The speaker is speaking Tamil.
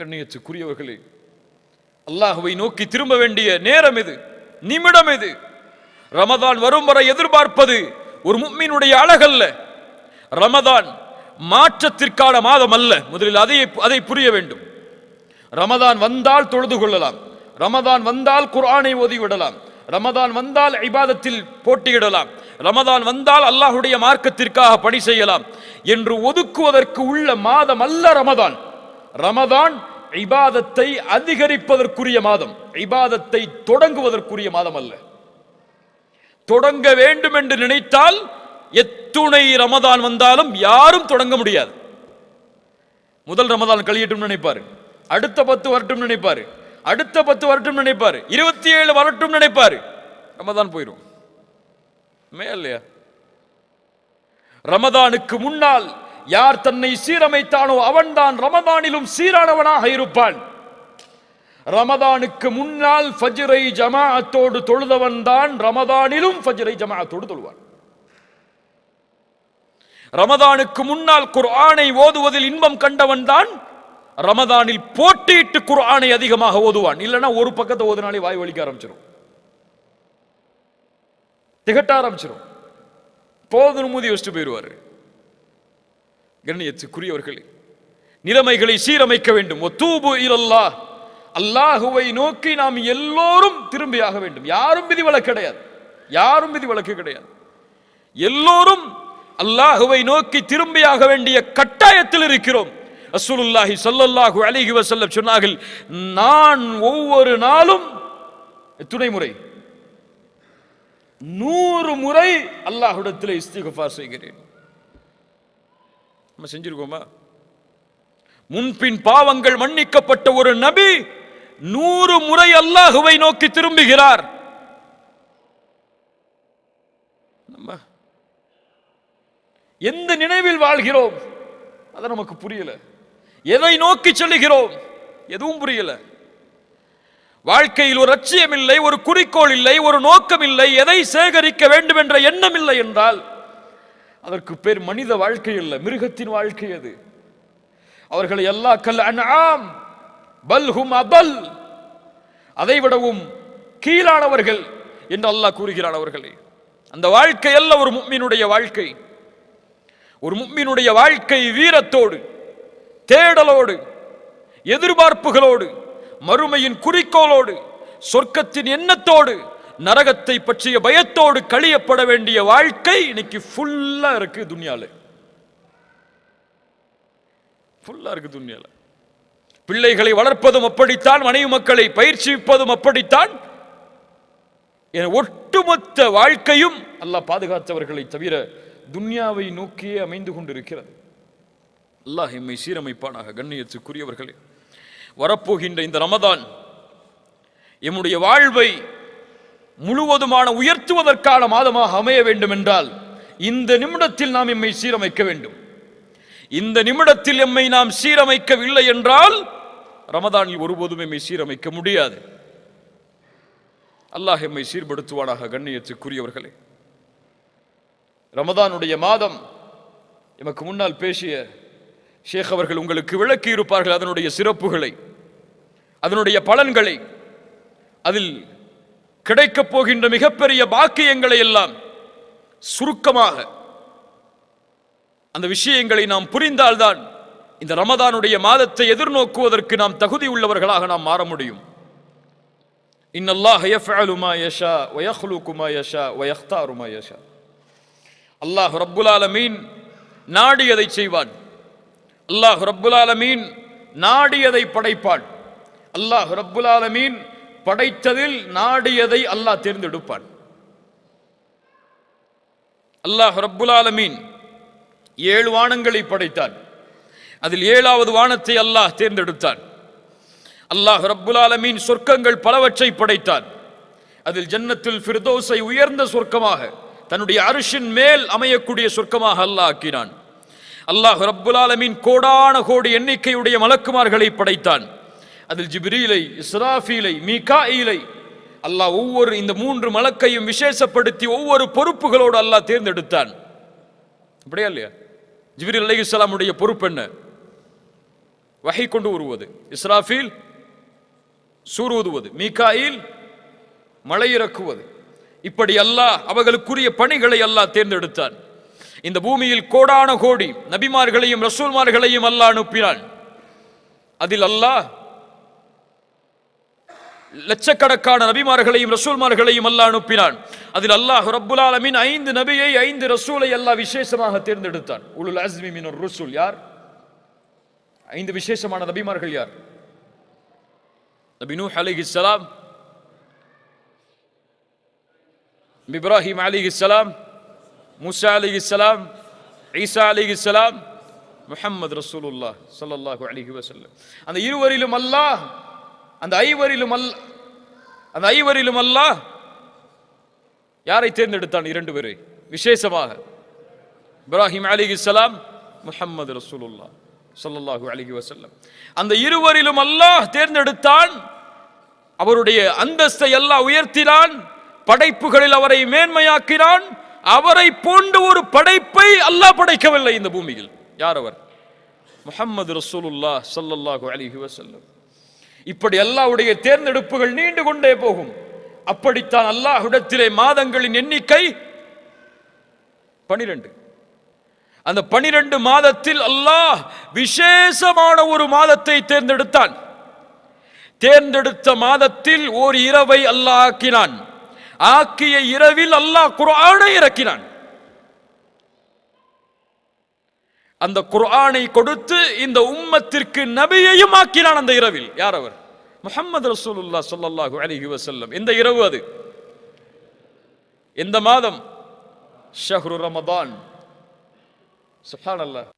கண்ணியத்துக்குரியவர்களே அல்லாஹுவை நோக்கி திரும்ப வேண்டிய நேரம் இது நிமிடம் இது. ரமதான் வரும் வரை எதிர்பார்ப்பது ஒரு முக்மீனுடைய அழகல்ல. ரமதான் மாற்றத்திற்கான மாதம் அல்ல முதலில் அதை அதை புரிய வேண்டும். ரமதான் வந்தால் தொழுது கொள்ளலாம். ரமதான் வந்தால் குரானை ஓதி விடலாம் ரமதான் வந்தால் இபாதத்தில் போட்டியிடலாம். ரமதான் வந்தால் அல்லாஹுடைய மார்க்கத்திற்காக பணி செய்யலாம். என்று ஒதுக்குவதற்கு உள்ள மாதம் அல்ல ரமதான். ரமதான் இபாதத்தை அதிகரிப்பதற்குரிய மாதம். இபாதத்தை தொடங்குவதற்குரிய மாதம் அல்ல. தொடங்க வேண்டும் என்று நினைத்தால் எத்துணை ரமதான் வந்தாலும் யாரும் தொடங்க முடியாது. முதல் ரமதான் கழியட்டும் நினைப்பாரு. அடுத்த பத்து வரட்டும் நினைப்பாரு. அடுத்த பத்து வரட்டும் நினைப்பாரு. இருபத்தி ஏழு வரட்டும் நினைப்பாரு. ரமதான் போயிடும் இல்லையா ரமதானுக்கு முன்னால் யார் தன்னை சீரமைத்தானோ அவன்தான் ரமதானிலும் சீரானவனாக இருப்பான். ரமதானுக்கு முன்னால் ஃபஜ்ரை ஜமாஅத்தோடு தொழுதவன் தான் ரமதானிலும் ஃபஜ்ரை ஜமாஅத்தோடு தொழுவான். ரமதானுக்கு முன்னால் குர்ஆனை ஓதுவதில் இன்பம் கண்டவன் தான் ரமதானில் போட்டியிட்டு குர்ஆனை அதிகமாக ஓதுவான். இல்லைன்னா ஒரு பக்கத்தை ஓதுனாலே வாய் வலிக்க ஆரம்பிச்சிடும் திகட்ட ஆரம்பிச்சிடும் போதும் மூதி வச்சுட்டு போயிடுவார். கண்ணியத்துக்குரியவர்களே நிலைமைகளை சீரமைக்க வேண்டும். ஒத்தூபு இலல்லா அல்லாஹுவை நோக்கி நாம் எல்லோரும் திரும்பியாக வேண்டும். யாரும் விதி வழக்கு கிடையாது. யாரும் விதி வழக்கு கிடையாது. எல்லோரும் அல்லாஹுவை நோக்கி திரும்பியாக வேண்டிய கட்டாயத்தில் இருக்கிறோம். அசுலுல்லாஹி சல்லல்லாஹு அலிஹி வசல்லம் சொன்னார்கள் நான் ஒவ்வொரு நாளும் துணை முறை? நூறு முறை அல்லாஹுடத்தில் இஸ்திகஃபார் செய்கிறேன். நம்ம செஞ்சிருக்கோமா? முன்பின் பாவங்கள் மன்னிக்கப்பட்ட ஒரு நபி நூறு முறை அல்லாஹுவை நோக்கி திரும்புகிறார். நம்ம எந்த நினைவில் வாழ்கிறோம்? அது நமக்கு புரியல. எதை நோக்கி சொல்லுகிறோம் எதுவும் புரியல. வாழ்க்கையில் ஒரு லட்சியம் இல்லை ஒரு குறிக்கோள் இல்லை ஒரு நோக்கம் இல்லை எதை சேகரிக்க வேண்டும் என்ற எண்ணம் இல்லை என்றால் அதற்கு பேர் மனித வாழ்க்கை இல்லை மிருகத்தின் வாழ்க்கை அது. அவர்களை எல்லா கல் அன்ஆம் பல்ஹும் அபல் அதைவிடவும் கீழானவர்கள் என்று அல்லாஹ் கூறுகிறான் அவர்களே. அந்த வாழ்க்கை அல்ல ஒரு முக்மினுடைய வாழ்க்கை. ஒரு முக்மினுடைய வாழ்க்கை வீரத்தோடு தேடலோடு எதிர்பார்ப்புகளோடு மறுமையின் குறிக்கோளோடு சொர்க்கத்தின் எண்ணத்தோடு நரகத்தை பற்றிய பயத்தோடு கழியப்பட வேண்டிய வாழ்க்கை இன்னைக்கு ஃபுல்லா இருக்கு துன்யாலு. ஃபுல்லா இருக்கு துன்யால. பிள்ளைகளை வளர்ப்பதும் அப்படித்தான் மனைவி மக்களை பயிற்சிப்பதும் அப்படித்தான். என ஒட்டுமொத்த வாழ்க்கையும் அல்லாஹ் பாதுகாத்தவர்களை தவிர துன்யாவை நோக்கியே அமைந்து கொண்டிருக்கிறது. அல்லாஹ் எம்மை சீரமைப்பானாக கண்ணியத்துக்குரியவர்களே. வரப்போகின்ற இந்த ரமதான் எம்முடைய வாழ்வை முழுவதுமான உயர்த்துவதற்கான மாதமாக அமைய வேண்டும் என்றால் இந்த நிமிடத்தில் நாம் எம்மை சீரமைக்க வேண்டும். இந்த நிமிடத்தில் எம்மை நாம் சீரமைக்கவில்லை என்றால் ரமதானில் ஒருபோதும் எம்மை சீரமைக்க முடியாது. அல்லாஹ் எம்மை சீர்படுத்துவானாக கண்ணியத்துக்குரியவர்களே. ரமதானுடைய மாதம் எமக்கு முன்னால் பேசிய ஷேக் அவர்கள் உங்களுக்கு விளக்கி இருப்பார்கள் அதனுடைய சிறப்புகளை அதனுடைய பலன்களை. அதில் கிடைக்கப் போகின்ற மிகப்பெரிய பாக்கியங்களை எல்லாம் சுருக்கமாக அந்த விஷயங்களை நாம் புரிந்தால்தான் இந்த ரமதானுடைய மாதத்தை எதிர்நோக்குவதற்கு நாம் தகுதி உள்ளவர்களாக நாம் மாற முடியும். இன்னல்லாஹ் யஃபஅலு யஷா வ யஷா வ யஷா. அல்லாஹ் ரப்புல் ஆலமீன் நாடியதை செய்வான். அல்லாஹ் ரப்புல் ஆலமீன் நாடியதை படைப்பான். அல்லாஹ் ரப்புல் ஆலமீன் படைத்ததில் நாடியதை அல்லாஹ் தேர்ந்தெடுப்பான். அல்லாஹ் ரப்புல் ஆலமீன் ஏழு வானங்களை படைத்தான். அதில் ஏழாவது வானத்தை அல்லாஹ் தேர்ந்தெடுத்தான். அல்லாஹ் ரப்புல் ஆலமீன் சொர்க்கங்கள் பலவற்றை படைத்தான். அதில் ஜன்னத்தில் ஃபிர்தோஸை உயர்ந்த சொர்க்கமாக தன்னுடைய அரிசின் மேல் அமையக்கூடிய சொர்க்கமாக அல்லாஹ் ஆக்கினான். அல்லாஹ் ரப்புல் ஆலமீன் கோடான கோடி எண்ணிக்கையுடைய மலக்குமார்களை படைத்தான். அதில் ஜிப்ரீலை இஸ்ராஃபீலை மீகாயிலை அல்லாஹ் ஒவ்வொரு இந்த மூன்று மலக்கையும் விசேஷப்படுத்தி ஒவ்வொரு பொறுப்புகளோடு அல்லாஹ் தேர்ந்தெடுத்தான். அப்படியா இல்லையா? ஜிப்ரீல் அலைஹிஸ்ஸலாமுடைய பொறுப்பு என்ன? வகை கொண்டு வருவது. இஸ்ராஃபீல் சூர் மீகாயில் மலை இறக்குவது. இப்படி அல்லாஹ் அவர்களுக்குரிய பணிகளை அல்லாஹ் தேர்ந்தெடுத்தான். இந்த பூமியில் கோடான கோடி நபிமார்களையும் ரசூல்மார்களையும் அல்லாஹ் அனுப்பினான். அதில் அல்லாஹ் லட்சக்கணக்கான நபிமார்களையும் ரசூல்மார்களையும் அல்லாஹ் அனுப்பினான். அதில் அல்லாஹ் ரப்புல் ஆலமின் ஐந்து நபியை ஐந்து ரசூலை அல்லாஹ் விசேஷமாக தேர்ந்தெடுத்தான். உலுல் அஸ்மி மினர் ருசூல் யார்? ஐந்து விசேஷமான நபிமார்கள் யார்? நபி நூஹ் அலைஹிஸ்ஸலாம் இப்ராஹிம் அலிஹிஸ்ஸலாம் மூசா அலிஹிஸ்ஸலாம் ஈசா அலிஹிஸ்ஸலாம் முஹம்மது ரசூலுல்லாஹ் சல்லாஹூ அலிஹி வசல்லம் அந்த இருவரிலும் அல்லாஹ் அந்த ஐவரிலும் அல்ல அந்த ஐவரிலும் அல்லாஹ் யாரை தேர்ந்தெடுத்தான் இரண்டு பேரை? விசேஷமாக. இப்ராஹிம் அலிஹிஸ்ஸலாம் முஹம்மது ரசூலுல்லா சொல்லல்லாஹு அலிகி வசல்லம் அந்த இருவரிலும் அல்லாஹ் தேர்ந்தெடுத்தான் அவருடைய அந்தஸ்தை எல்லாம் உயர்த்தினான் படைப்புகளில் அவரை மேன்மையாக்கினான் அவரை போன்ற ஒரு படைப்பை அல்லாஹ் படைக்கவில்லை இந்த பூமியில். யார் அவர்? முஹம்மது ரசூலுல்லா ஸல்லல்லாஹு அலைஹி வசல்லம் இப்படி அல்லாவுடைய தேர்ந்தெடுப்புகள் நீண்டு கொண்டே போகும். அப்படித்தான் அல்லாஹுடத்திலே மாதங்களின் எண்ணிக்கை பனிரெண்டு. அந்த பனிரெண்டு மாதத்தில் அல்லாஹ் விசேஷமான ஒரு மாதத்தை தேர்ந்தெடுத்தான். தேர்ந்தெடுத்த மாதத்தில் ஓர் இரவை அல்லாஹ் ஆக்கினான். ஆக்கிய இரவில் அல்லாஹ் குரானை இறக்கினான். அந்த குர்ஆனை கொடுத்து இந்த உம்மத்திற்கு நபியையும் ஆக்கினான் அந்த இரவில். யார் அவர்? முகமது ரசூலுல்லா சொல்லல்லாஹு அலிஹி வசல்லம் இந்த இரவு அது. இந்த மாதம் ஷஹ்ரு ரமதான். சுப்ஹானல்லாஹ்